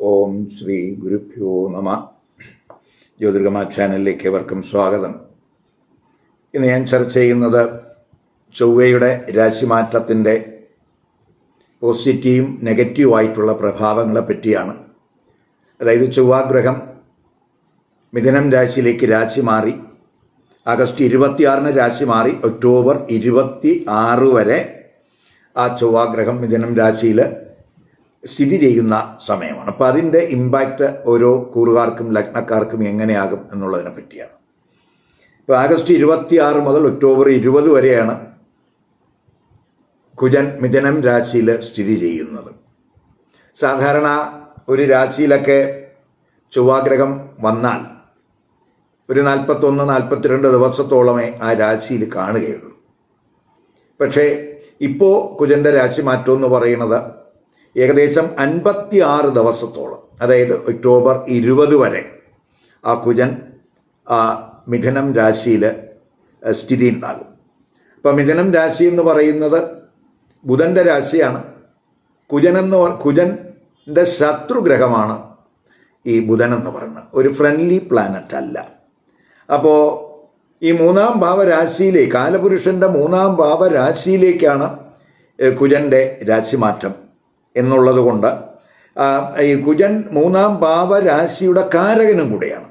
ഓം ശ്രീ ഗുരുഭ്യോ നമ. ജ്യോതിർഗമ ചാനലിലേക്ക് ഏവർക്കും സ്വാഗതം. ഇന്ന് ഞാൻ ചർച്ച ചെയ്യുന്നത് ചൊവ്വയുടെ രാശിമാറ്റത്തിന്റെ പോസിറ്റീവും നെഗറ്റീവായിട്ടുള്ള പ്രഭാവങ്ങളെ പറ്റിയാണ്. അതായത് ചൊവ്വാഗ്രഹം മിഥുനം രാശിയിലേക്ക് രാശി മാറി ആഗസ്റ്റ് ഇരുപത്തിയാറിന് രാശി മാറി ഒക്ടോബർ ഇരുപത്തി ആറ് വരെ ആ ചൊവ്വാഗ്രഹം മിഥുനം രാശിയിൽ സ്ഥിതി ചെയ്യുന്ന സമയമാണ്. അപ്പോൾ അതിന്റെ ഇമ്പാക്റ്റ് ഓരോ കൂറുകാർക്കും ലഗ്നക്കാർക്കും എങ്ങനെയാകും എന്നുള്ളതിനെ പറ്റിയാണ്. ഇപ്പോൾ ആഗസ്റ്റ് ഇരുപത്തി ആറ് മുതൽ ഒക്ടോബർ ഇരുപത് വരെയാണ് കുജൻ മിഥുനം രാശിയിൽ സ്ഥിതി ചെയ്യുന്നത്. സാധാരണ ഒരു രാശിയിലൊക്കെ ചൊവ്വാഗ്രഹം വന്നാൽ ഒരു നാൽപ്പത്തൊന്ന് നാൽപ്പത്തിരണ്ട് ദിവസത്തോളമേ ആ രാശിയിൽ കാണുകയുള്ളൂ. പക്ഷേ ഇപ്പോൾ കുജന്റെ രാശി മാറ്റം എന്ന് പറയുന്നത് ഏകദേശം അൻപത്തി ആറ് ദിവസത്തോളം അതായത് ഒക്ടോബർ ഇരുപത് വരെ ആ കുജൻ ആ മിഥുനം രാശിയിൽ സ്ഥിതി ഉണ്ടാകും അപ്പം മിഥുനം രാശി എന്ന് പറയുന്നത് ബുധന്റെ രാശിയാണ്. കുജനെന്ന് കുജന്റെ ശത്രുഗ്രഹമാണ് ഈ ബുധൻ എന്ന് പറയുന്നത്. ഒരു ഫ്രണ്ട്ലി പ്ലാനറ്റ് അല്ല. അപ്പോൾ ഈ മൂന്നാം ഭാവരാശിയിലേക്ക് കാലപുരുഷന്റെ മൂന്നാം ഭാവരാശിയിലേക്കാണ് കുജന്റെ രാശിമാറ്റം എന്നുള്ളത് കൊണ്ട് ഈ കുജൻ മൂന്നാം ഭാവരാശിയുടെ കാരകനും കൂടെയാണ്.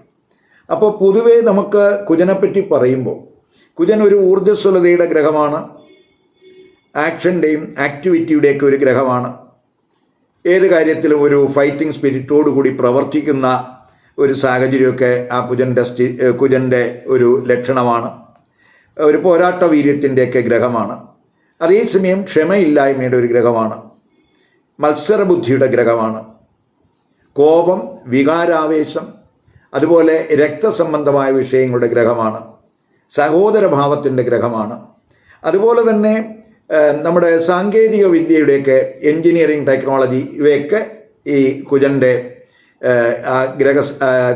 അപ്പോൾ പൊതുവേ നമുക്ക് കുജനെപ്പറ്റി പറയുമ്പോൾ കുജൻ ഒരു ഊർജസ്വലതയുടെ ഗ്രഹമാണ് ആക്ഷന്റെയും ആക്ടിവിറ്റിയുടെയൊക്കെ ഒരു ഗ്രഹമാണ്. ഏത് കാര്യത്തിലും ഒരു ഫൈറ്റിംഗ് സ്പിരിറ്റോട് കൂടി പ്രവർത്തിക്കുന്ന ഒരു സാഹചര്യമൊക്കെ ആ കുജന്റെ സ്റ്റി കുജന്റെ ഒരു ലക്ഷണമാണ്. ഒരു പോരാട്ട വീര്യത്തിന്റെയൊക്കെ ഗ്രഹമാണ്. അതേസമയം ക്ഷമയില്ലായ്മയുടെ ഒരു ഗ്രഹമാണ്. മത്സരബുദ്ധിയുടെ ഗ്രഹമാണ്. കോപം വികാരാവേശം അതുപോലെ രക്തസംബന്ധമായ വിഷയങ്ങളുടെ ഗ്രഹമാണ്. സഹോദരഭാവത്തിന്റെ ഗ്രഹമാണ്. അതുപോലെ തന്നെ നമ്മുടെ സാങ്കേതിക വിദ്യയുടെയൊക്കെ എൻജിനീയറിംഗ് ടെക്നോളജി ഇവയൊക്കെ ഈ കുജന്റെ ഗ്രഹ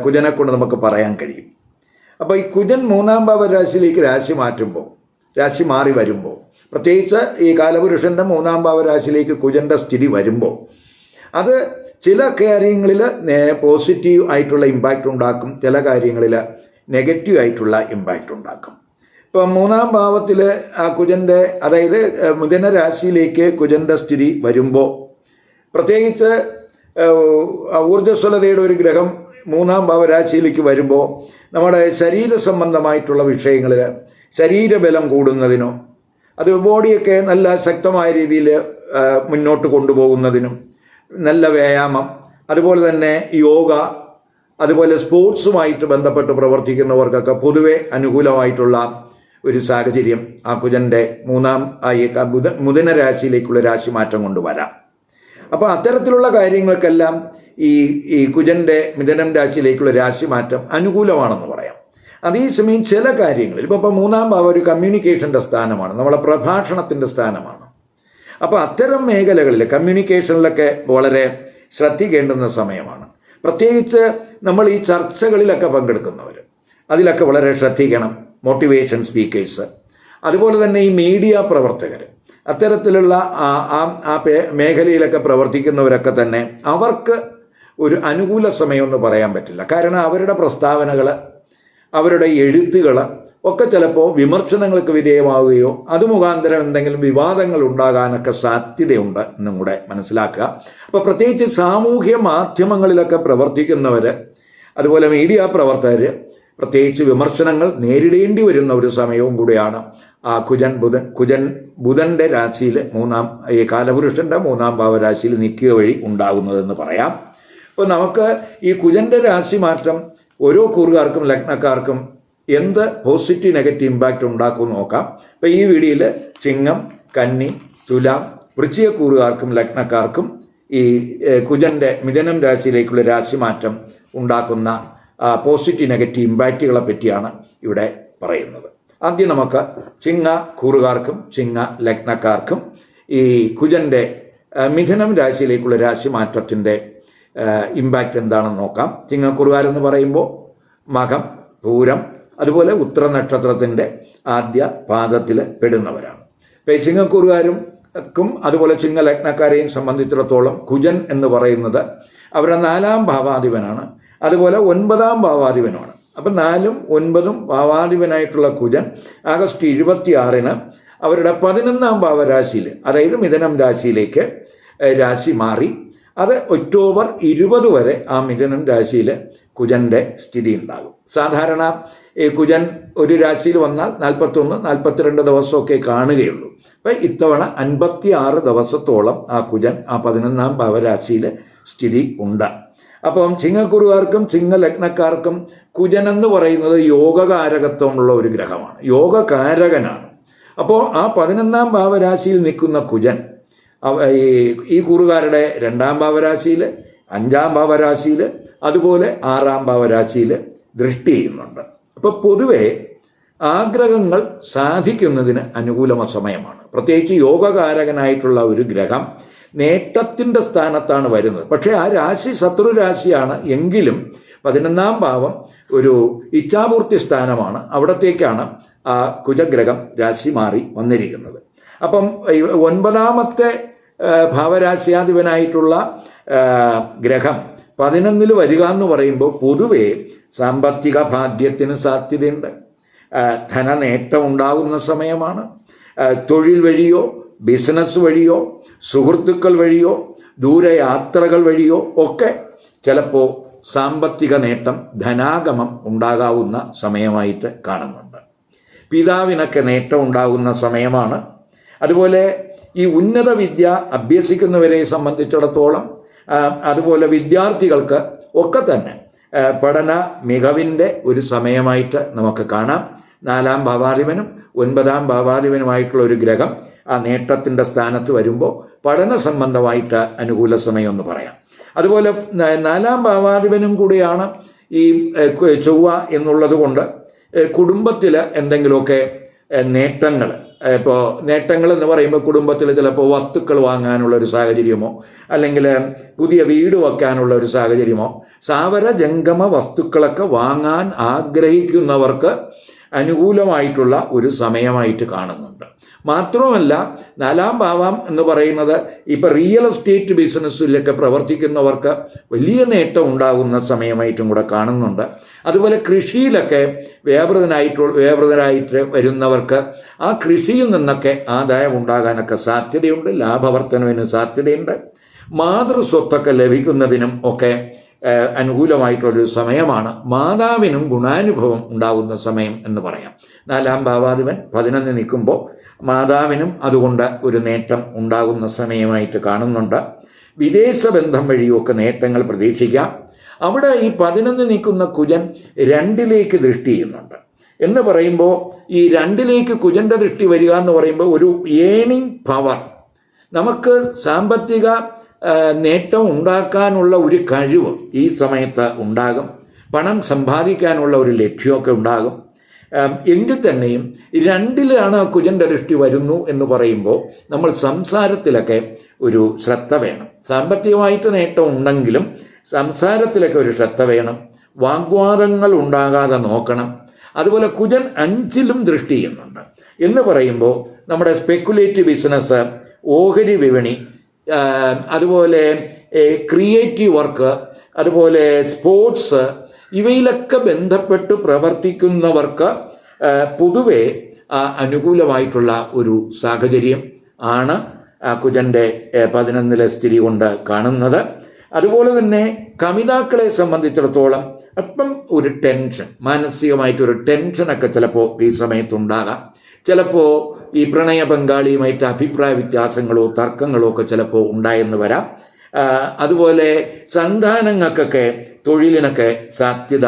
കുജനെ കൊണ്ട് നമുക്ക് പറയാൻ കഴിയും. അപ്പോൾ ഈ കുജൻ മൂന്നാം ഭാവ രാശിയിലേക്ക് രാശി മാറ്റുമ്പോൾ രാശി മാറി വരുമ്പോൾ പ്രത്യേകിച്ച് ഈ കാലപുരുഷന്റെ മൂന്നാം ഭാവരാശിയിലേക്ക് കുജന്റെ സ്ഥിതി വരുമ്പോൾ അത് ചില കാര്യങ്ങളിൽ പോസിറ്റീവ് ആയിട്ടുള്ള ഇമ്പാക്റ്റ് ഉണ്ടാക്കും ചില കാര്യങ്ങളിൽ നെഗറ്റീവ് ആയിട്ടുള്ള ഇമ്പാക്റ്റ് ഉണ്ടാക്കും. ഇപ്പം മൂന്നാം ഭാവത്തിൽ കുജന്റെ അതായത് മുതിന രാശിയിലേക്ക് കുജന്റെ സ്ഥിതി വരുമ്പോൾ പ്രത്യേകിച്ച് ഊർജസ്വലതയുടെ ഒരു ഗ്രഹം മൂന്നാം ഭാവരാശിയിലേക്ക് വരുമ്പോൾ നമ്മുടെ ശരീര സംബന്ധമായിട്ടുള്ള വിഷയങ്ങളിൽ ശരീരബലം കൂടുന്നതിനോ അത് ബോഡിയൊക്കെ നല്ല ശക്തമായ രീതിയിൽ മുന്നോട്ട് കൊണ്ടുപോകുന്നതിനും നല്ല വ്യായാമം അതുപോലെ തന്നെ യോഗ അതുപോലെ സ്പോർട്സുമായിട്ട് ബന്ധപ്പെട്ട് പ്രവർത്തിക്കുന്നവർക്കൊക്കെ പൊതുവെ അനുകൂലമായിട്ടുള്ള ഒരു സാഹചര്യം ആ കുജന്റെ മൂന്നാം ആയി ബുധ മുതന രാശിയിലേക്കുള്ള രാശി മാറ്റം കൊണ്ടുവരാം. അപ്പോൾ അത്തരത്തിലുള്ള കാര്യങ്ങൾക്കെല്ലാം ഈ ഈ കുജന്റെ മിഥുനം രാശിയിലേക്കുള്ള രാശി മാറ്റം അനുകൂലമാണെന്ന് പറയാം. അതേസമയം ചില കാര്യങ്ങളിൽ ഇപ്പോൾ ഇപ്പോൾ മൂന്നാം ഭാവം ഒരു കമ്മ്യൂണിക്കേഷന്റെ സ്ഥാനമാണ് നമ്മളെ പ്രഭാഷണത്തിന്റെ സ്ഥാനമാണ്. അപ്പോൾ അത്തരം മേഖലകളിൽ കമ്മ്യൂണിക്കേഷനിലൊക്കെ വളരെ ശ്രദ്ധിക്കേണ്ടുന്ന സമയമാണ്. പ്രത്യേകിച്ച് നമ്മൾ ഈ ചർച്ചകളിലൊക്കെ പങ്കെടുക്കുന്നവർ അതിലൊക്കെ വളരെ ശ്രദ്ധിക്കണം മോട്ടിവേഷൻ സ്പീക്കേഴ്സ് അതുപോലെ തന്നെ ഈ മീഡിയ പ്രവർത്തകർ അത്തരത്തിലുള്ള ആ മേഖലയിലൊക്കെ പ്രവർത്തിക്കുന്നവരൊക്കെ തന്നെ അവർക്ക് ഒരു അനുകൂല സമയമെന്ന് പറയാൻ പറ്റില്ല. കാരണം അവരുടെ പ്രസ്താവനകൾ അവരുടെ എഴുത്തുകൾ ഒക്കെ ചിലപ്പോൾ വിമർശനങ്ങൾക്ക് വിധേയമാവുകയോ അത് മുഖാന്തരം എന്തെങ്കിലും വിവാദങ്ങൾ ഉണ്ടാകാനൊക്കെ സാധ്യതയുണ്ട് എന്നും കൂടെ മനസ്സിലാക്കുക. അപ്പോൾ പ്രത്യേകിച്ച് സാമൂഹ്യ മാധ്യമങ്ങളിലൊക്കെ പ്രവർത്തിക്കുന്നവർ അതുപോലെ മീഡിയ പ്രവർത്തകർ പ്രത്യേകിച്ച് വിമർശനങ്ങൾ നേരിടേണ്ടി വരുന്ന ഒരു സമയവും കൂടിയാണ്. ആ കുജൻ ബുധൻ കുജൻ ബുധന്റെ രാശിയിൽ മൂന്നാം ഈ കാലപുരുഷന്റെ മൂന്നാം ഭാവരാശിയിൽ നിൽക്കുക വഴി ഉണ്ടാകുന്നതെന്ന് പറയാം. അപ്പോൾ നമുക്ക് ഈ കുജന്റെ രാശി മാറ്റം ഓരോ കൂറുകാർക്കും ലഗ്നക്കാർക്കും എന്ത് പോസിറ്റീവ് നെഗറ്റീവ് ഇമ്പാക്റ്റ് ഉണ്ടാക്കും നോക്കാം. അപ്പോൾ ഈ വീഡിയോയിൽ ചിങ്ങം കന്നി തുലാം വൃശ്ചിക കൂറുകാർക്കും ലഗ്നക്കാർക്കും ഈ കുജന്റെ മിഥനം രാശിയിലേക്കുള്ള രാശിമാറ്റം ഉണ്ടാക്കുന്ന പോസിറ്റീവ് നെഗറ്റീവ് ഇമ്പാക്റ്റുകളെ പറ്റിയാണ് ഇവിടെ പറയുന്നത്. ആദ്യം നമുക്ക് ചിങ്ങ കൂറുകാർക്കും ചിങ്ങ ലഗ്നക്കാർക്കും ഈ കുജന്റെ മിഥുനം രാശിയിലേക്കുള്ള രാശിമാറ്റത്തിന്റെ ഇമ്പാക്റ്റ് എന്താണെന്ന് നോക്കാം. ചിങ്ങക്കുറുകാരെന്ന് പറയുമ്പോൾ മകം പൂരം അതുപോലെ ഉത്തര നക്ഷത്രത്തിന്റെ ആദ്യ പാദത്തിൽ പെടുന്നവരാണ്. ഇപ്പം ഈ ചിങ്ങക്കുറുകാരും ക്കും അതുപോലെ ചിങ്ങലഗ്നക്കാരെയും സംബന്ധിച്ചിടത്തോളം കുജൻ എന്ന് പറയുന്നത് അവരുടെ നാലാം ഭാവാധിപനാണ്. അതുപോലെ ഒൻപതാം ഭാവാധിപനുമാണ്. അപ്പം നാലും ഒൻപതും ഭാവാധിപനായിട്ടുള്ള കുജൻ ആഗസ്റ്റ് ഇരുപത്തിയാറിന് അവരുടെ പതിനൊന്നാം ഭാവരാശിയിൽ അതായത് മിഥുനം രാശിയിലേക്ക് രാശി മാറി. അത് ഒക്ടോബർ ഇരുപത് വരെ ആ മിഥുനം രാശിയിൽ കുജന്റെ സ്ഥിതി ഉണ്ടാകും. സാധാരണ ഈ കുജൻ ഒരു രാശിയിൽ വന്നാൽ നാൽപ്പത്തൊന്ന് നാൽപ്പത്തിരണ്ട് ദിവസമൊക്കെ കാണുകയുള്ളൂ. അപ്പം ഇത്തവണ അൻപത്തി ആറ് ദിവസത്തോളം ആ കുജൻ ആ പതിനൊന്നാം ഭാവരാശിയിൽ സ്ഥിതി ഉണ്ട്. അപ്പം ചിങ്ങക്കുറുകാർക്കും ചിങ്ങലഗ്നക്കാർക്കും കുജൻ എന്ന് പറയുന്നത് യോഗകാരകത്വമുള്ള ഒരു ഗ്രഹമാണ്. യോഗകാരകനാണ്. അപ്പോൾ ആ പതിനൊന്നാം ഭാവരാശിയിൽ നിൽക്കുന്ന കുജൻ ഈ ഈ കൂറുകാരുടെ രണ്ടാം ഭാവരാശിയിൽ അഞ്ചാം ഭാവരാശിയിൽ അതുപോലെ ആറാം ഭാവരാശിയിൽ ദൃഷ്ടി ചെയ്യുന്നുണ്ട്. അപ്പോൾ പൊതുവെ ആഗ്രഹങ്ങൾ സാധിക്കുന്നതിന് അനുകൂലമ സമയമാണ്. പ്രത്യേകിച്ച് യോഗകാരകനായിട്ടുള്ള ഒരു ഗ്രഹം നേട്ടത്തിന്റെ സ്ഥാനത്താണ് വരുന്നത്. പക്ഷേ ആ രാശി ശത്രു രാശിയാണ് എങ്കിലും പതിനൊന്നാം ഭാവം ഒരു ഇച്ഛാപൂർത്തി സ്ഥാനമാണ്. അവിടത്തേക്കാണ് ആ കുജഗ്രഹം രാശി മാറി വന്നിരിക്കുന്നത്. അപ്പം ഒൻപതാമത്തെ ഭാവരാശ്യാധിപനായിട്ടുള്ള ഗ്രഹം പതിനൊന്നിൽ വരിക എന്ന് പറയുമ്പോൾ പൊതുവെ സാമ്പത്തിക ഭാഗ്യത്തിന് സാധ്യതയുണ്ട്. ധനനേട്ടം ഉണ്ടാകുന്ന സമയമാണ്. തൊഴിൽ വഴിയോ ബിസിനസ് വഴിയോ സുഹൃത്തുക്കൾ വഴിയോ ദൂരയാത്രകൾ വഴിയോ ഒക്കെ ചിലപ്പോൾ സാമ്പത്തിക നേട്ടം ധനാഗമം ഉണ്ടാകാവുന്ന സമയമായിട്ട് കാണുന്നുണ്ട്. പിതാവിനൊക്കെ നേട്ടം ഉണ്ടാകുന്ന സമയമാണ്. അതുപോലെ ഈ ഉന്നത വിദ്യ അഭ്യസിക്കുന്നവരെ സംബന്ധിച്ചിടത്തോളം അതുപോലെ വിദ്യാർത്ഥികൾക്ക് ഒക്കെ തന്നെ പഠന മികവിന്റെ ഒരു സമയമായിട്ട് നമുക്ക് കാണാം. നാലാം ഭാവാധിപനും ഒൻപതാം ഭാവാധിപനുമായിട്ടുള്ള ഒരു ഗ്രഹം ആ നേട്ടത്തിന്റെ സ്ഥാനത്ത് വരുമ്പോൾ പഠന സംബന്ധമായിട്ട് അനുകൂല സമയം എന്ന് പറയാം. അതുപോലെ നാലാം ഭാവാധിപനും കൂടിയാണ് ഈ ചൊവ്വ എന്നുള്ളത് കൊണ്ട് കുടുംബത്തിൽ എന്തെങ്കിലുമൊക്കെ നേട്ടങ്ങൾ ഇപ്പോൾ നേട്ടങ്ങൾ എന്ന് പറയുമ്പോൾ കുടുംബത്തിൽ ചിലപ്പോൾ വസ്തുക്കൾ വാങ്ങാനുള്ള ഒരു സാഹചര്യമോ അല്ലെങ്കിൽ പുതിയ വീട് വെക്കാനുള്ള ഒരു സാഹചര്യമോ സാവര ജംഗമ വസ്തുക്കളൊക്കെ വാങ്ങാൻ ആഗ്രഹിക്കുന്നവർക്ക് അനുകൂലമായിട്ടുള്ള ഒരു സമയമായിട്ട് കാണുന്നുണ്ട്. മാത്രമല്ല നാലാം ഭാവം എന്ന് പറയുന്നത് ഇപ്പം റിയൽ എസ്റ്റേറ്റ് ബിസിനസ്സിലൊക്കെ പ്രവർത്തിക്കുന്നവർക്ക് വലിയ നേട്ടം ഉണ്ടാകുന്ന സമയമായിട്ടും കൂടെ കാണുന്നുണ്ട്. അതുപോലെ കൃഷിയിലൊക്കെ വ്യാപൃതനായിട്ട് വ്യാപൃതരായിട്ട് വരുന്നവർക്ക് ആ കൃഷിയിൽ നിന്നൊക്കെ ആദായം ഉണ്ടാകാനൊക്കെ സാധ്യതയുണ്ട് ലാഭവർത്തനവിന് സാധ്യതയുണ്ട്. മാതൃസ്വത്തൊക്കെ ലഭിക്കുന്നതിനും ഒക്കെ അനുകൂലമായിട്ടുള്ളൊരു സമയമാണ്. മാതാവിനും ഗുണാനുഭവം ഉണ്ടാകുന്ന സമയം എന്ന് പറയാം. നാലാം ഭാവാധിപൻ പതിനൊന്ന് നിൽക്കുമ്പോൾ മാതാവിനും അതുകൊണ്ട് ഒരു നേട്ടം ഉണ്ടാകുന്ന സമയമായിട്ട് കാണുന്നുണ്ട്. വിദേശ ബന്ധം വഴിയൊക്കെ നേട്ടങ്ങൾ പ്രതീക്ഷിക്കാം. അവിടെ ഈ പതിനൊന്ന് നിൽക്കുന്ന കുജൻ രണ്ടിലേക്ക് ദൃഷ്ടി ചെയ്യുന്നുണ്ട്. എന്ന് പറയുമ്പോൾ ഈ രണ്ടിലേക്ക് കുജന്റെ ദൃഷ്ടി വരിക എന്ന് പറയുമ്പോൾ ഒരു ഏണിങ് പവർ നമുക്ക് സാമ്പത്തിക നേട്ടം ഉണ്ടാക്കാനുള്ള ഒരു കഴിവ് ഈ സമയത്ത് ഉണ്ടാകും. പണം സമ്പാദിക്കാനുള്ള ഒരു ലക്ഷ്യമൊക്കെ ഉണ്ടാകും. എങ്കിൽ തന്നെയും രണ്ടിലാണ് കുജന്റെ ദൃഷ്ടി വരുന്നു എന്ന് പറയുമ്പോൾ നമ്മൾ സംസാരത്തിലൊക്കെ ഒരു ശ്രദ്ധ വേണം. സാമ്പത്തികമായിട്ട് നേട്ടം ഉണ്ടെങ്കിലും സംസാരത്തിലൊക്കെ ഒരു ശ്രദ്ധ വേണം. വാഗ്വാദങ്ങൾ ഉണ്ടാകാതെ നോക്കണം. അതുപോലെ കുജൻ അഞ്ചിലും ദൃഷ്ടി ചെയ്യുന്നുണ്ട്. എന്ന് പറയുമ്പോൾ നമ്മുടെ സ്പെക്കുലേറ്റീവ് ബിസിനസ് ഓഹരി വിപണി അതുപോലെ ക്രിയേറ്റീവ് വർക്ക് അതുപോലെ സ്പോർട്സ് ഇവയിലൊക്കെ ബന്ധപ്പെട്ട് പ്രവർത്തിക്കുന്നവർക്ക് പൊതുവെ അനുകൂലമായിട്ടുള്ള ഒരു സാഹചര്യം ആണ് കുജന്റെ പതിനൊന്നിലെ സ്ഥിതി കൊണ്ട് കാണുന്നത്. അതുപോലെ തന്നെ കമിതാക്കളെ സംബന്ധിച്ചിടത്തോളം അപ്പം ഒരു ടെൻഷൻ മാനസികമായിട്ടൊരു ടെൻഷനൊക്കെ ചിലപ്പോൾ ഈ സമയത്തുണ്ടാകാം. ചിലപ്പോൾ ഈ പ്രണയ പങ്കാളിയുമായിട്ട് അഭിപ്രായ വ്യത്യാസങ്ങളോ തർക്കങ്ങളോ ഒക്കെ ചിലപ്പോൾ ഉണ്ടായെന്ന് വരാം. അതുപോലെ സന്താനങ്ങൾക്കൊക്കെ തൊഴിലിനൊക്കെ സാധ്യത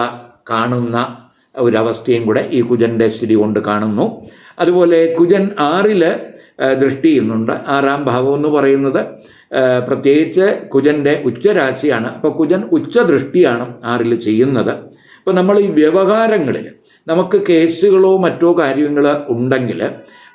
കാണുന്ന ഒരവസ്ഥയും കൂടെ ഈ കുജന്റെ സ്ഥിതി കൊണ്ട് കാണുന്നു. അതുപോലെ കുജൻ ആറിൽ ആ, ദൃഷ്ടി ചെയ്യുന്നുണ്ട്. ആറാം ഭാവം എന്ന് പറയുന്നത്. പ്രത്യേകിച്ച് കുജന്റെ ഉച്ചരാശിയാണ്. അപ്പോൾ കുജൻ ഉച്ചദൃഷ്ടിയാണ് ആറിൽ ചെയ്യുന്നത്. അപ്പോൾ നമ്മൾ ഈ വ്യവഹാരങ്ങളിൽ നമുക്ക് കേസുകളോ മറ്റോ കാര്യങ്ങൾ ഉണ്ടെങ്കിൽ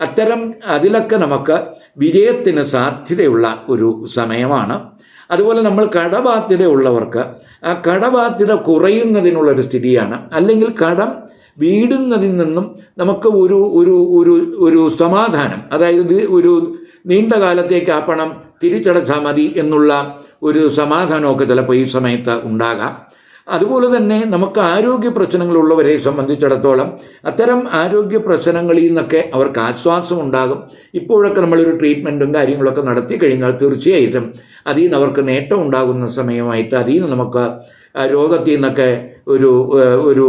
അത്തരം അതിലൊക്കെ നമുക്ക് വിജയത്തിന് സാധ്യതയുള്ള ഒരു സമയമാണ്. അതുപോലെ നമ്മൾ കടബാധ്യത ഉള്ളവർക്ക് ആ കടബാധ്യത കുറയുന്നതിനുള്ളൊരു സ്ഥിതിയാണ്. അല്ലെങ്കിൽ കടം വീടുന്നതിൽ നിന്നും നമുക്ക് ഒരു ഒരു ഒരു ഒരു സമാധാനം അതായത് ഒരു നീണ്ട കാലത്തേക്ക് ആ പണം തിരിച്ചടച്ചാൽ മതി എന്നുള്ള ഒരു സമാധാനമൊക്കെ ചിലപ്പോൾ ഈ സമയത്ത് ഉണ്ടാകാം. അതുപോലെ തന്നെ നമുക്ക് ആരോഗ്യ പ്രശ്നങ്ങളുള്ളവരെ സംബന്ധിച്ചിടത്തോളം അത്തരം ആരോഗ്യ പ്രശ്നങ്ങളിൽ നിന്നൊക്കെ അവർക്ക് ആശ്വാസം ഉണ്ടാകും ഇപ്പോഴൊക്കെ നമ്മളൊരു ട്രീറ്റ്മെന്റും കാര്യങ്ങളൊക്കെ നടത്തി കഴിഞ്ഞാൽ തീർച്ചയായിട്ടും അതിൽ നിന്ന് അവർക്ക് നേട്ടം ഉണ്ടാകുന്ന സമയമായിട്ട് അതിൽ നിന്ന് നമുക്ക് രോഗത്തിൽ നിന്നൊക്കെ ഒരു ഒരു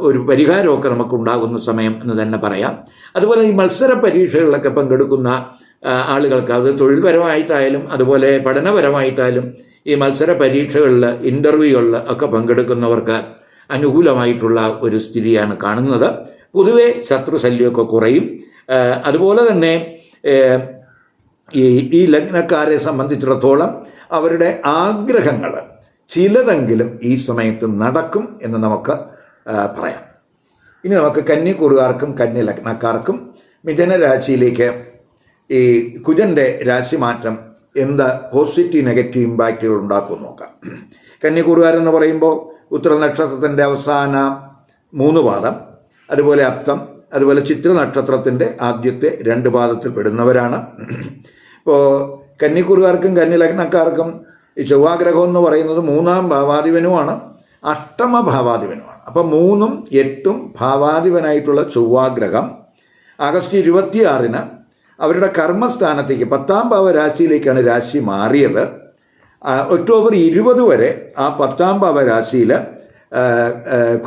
ഒരു പരിഹാരമൊക്കെ നമുക്ക് ഉണ്ടാകുന്ന സമയം എന്ന് തന്നെ പറയാം. അതുപോലെ ഈ മത്സര പരീക്ഷകളിലൊക്കെ പങ്കെടുക്കുന്ന ആളുകൾക്ക്. അത് തൊഴിൽപരമായിട്ടായാലും അതുപോലെ പഠനപരമായിട്ടായാലും ഈ മത്സര പരീക്ഷകളിൽ ഇന്റർവ്യൂകളിൽ ഒക്കെ പങ്കെടുക്കുന്നവർക്ക് അനുകൂലമായിട്ടുള്ള ഒരു സ്ഥിതിയാണ് കാണുന്നത്. പൊതുവെ ശത്രുശല്യമൊക്കെ കുറയും. അതുപോലെ തന്നെ ഈ ഈ ലഗ്നക്കാരെ സംബന്ധിച്ചിടത്തോളം അവരുടെ ആഗ്രഹങ്ങൾ ചിലതെങ്കിലും ഈ സമയത്ത് നടക്കും എന്ന് നമുക്ക് പറയാം. ഇനി നമുക്ക് കന്നിക്കൂറുകാർക്കും കന്നി ലഗ്നക്കാർക്കും മിഥുന രാശിയിലേക്ക് ഈ കുജന്റെ രാശിമാറ്റം എന്ത് പോസിറ്റീവ് നെഗറ്റീവ് ഇമ്പാക്റ്റുകൾ ഉണ്ടാക്കും നോക്കാം. കന്നിക്കൂറുകാരെന്ന് പറയുമ്പോൾ ഉത്തര നക്ഷത്രത്തിന്റെ അവസാന മൂന്ന് പാദം അതുപോലെ അത്തം അതുപോലെ ചിത്ര നക്ഷത്രത്തിന്റെ ആദ്യത്തെ രണ്ട് പാദത്തിൽ പെടുന്നവരാണ്. ഇപ്പോൾ കന്നിക്കൂറുകാർക്കും കന്നിലഗ്നക്കാർക്കും ഈ ചൊവ്വാഗ്രഹം എന്ന് പറയുന്നത് മൂന്നാം ഭാവാധിപനുമാണ് അഷ്ടമ ഭാവാധിപനുമാണ്. അപ്പം മൂന്നും എട്ടും ഭാവാധിപനായിട്ടുള്ള ചൊവ്വാഗ്രഹം ആഗസ്റ്റ് ഇരുപത്തിയാറിന് അവരുടെ കർമ്മസ്ഥാനത്തേക്ക് പത്താം ഭാവ രാശിയിലേക്കാണ് രാശി മാറിയത്. ഒക്ടോബർ ഇരുപത് വരെ ആ പത്താം ഭാവ രാശിയിൽ